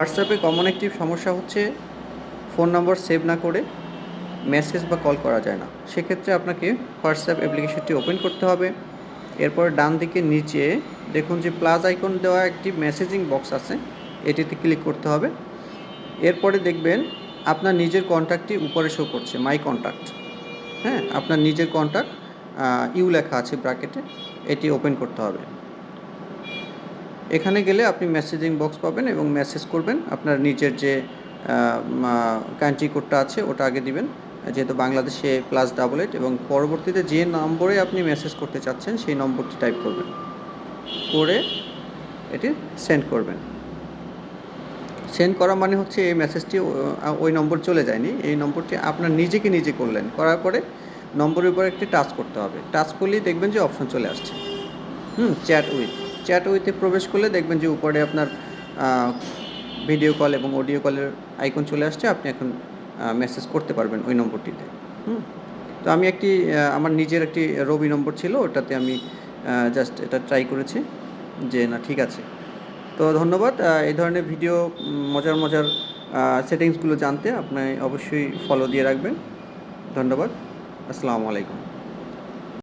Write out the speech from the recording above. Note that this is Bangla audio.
হোয়াটসঅ্যাপে কমন একটি সমস্যা হচ্ছে ফোন নম্বর সেভ না করে মেসেজ বা কল করা যায় না। সেক্ষেত্রে আপনাকে হোয়াটসঅ্যাপ অ্যাপ্লিকেশনটি ওপেন করতে হবে। এরপর ডান দিকে নিচে দেখুন যে প্লাস আইকন দেওয়া একটি মেসেজিং বক্স আছে, এটিতে ক্লিক করতে হবে। এরপরে দেখবেন আপনার নিজের কন্ট্যাক্টটি উপরে শো করছে মাই কন্ট্যাক্ট হ্যাঁ আপনার নিজের কন্ট্যাক্ট ইউ লেখা আছে ব্র্যাকেটে এটি ওপেন করতে হবে। এখানে গেলে আপনি মেসেজিং বক্স পাবেন এবং মেসেজ করবেন। আপনার নিজের যে কান্ট্রি কোডটা আছে, ওটা আগে দিবেন। যেহেতু বাংলাদেশে প্লাস ডাবল এইট এবং পরবর্তীতে যে নম্বরে আপনি মেসেজ করতে চাচ্ছেন, সেই নম্বরটি টাইপ করবেন। করে এটি সেন্ড করবেন। সেন্ড করা মানে হচ্ছে এই মেসেজটি ওই নম্বর চলে যায়নি। এই নম্বরটি আপনার নিজেকে নিজে করলেন। করার পরে নম্বরের উপর একটি টাচ করতে হবে। টাচ করলেই দেখবেন যে অপশন চলে আসছে। হুম চ্যাট উইথ চ্যাট উইথে প্রবেশ করলে দেখবেন যে উপরে আপনার ভিডিও কল এবং অডিও কলের আইকন চলে আসছে, আপনি এখন মেসেজ করতে পারবেন ওই নম্বরটিতে, হুম? তো আমি একটি আমার নিজের একটি রবি নম্বর ছিল, ওটাতে আমি জাস্ট এটা ট্রাই করেছি, যে না, ঠিক আছে। তো ধন্যবাদ এই ধরনের ভিডিও মজার মজার সেটিংসগুলো জানতে, আপনি অবশ্যই ফলো দিয়ে রাখবেন। ধন্যবাদ, আসসালামু আলাইকুম।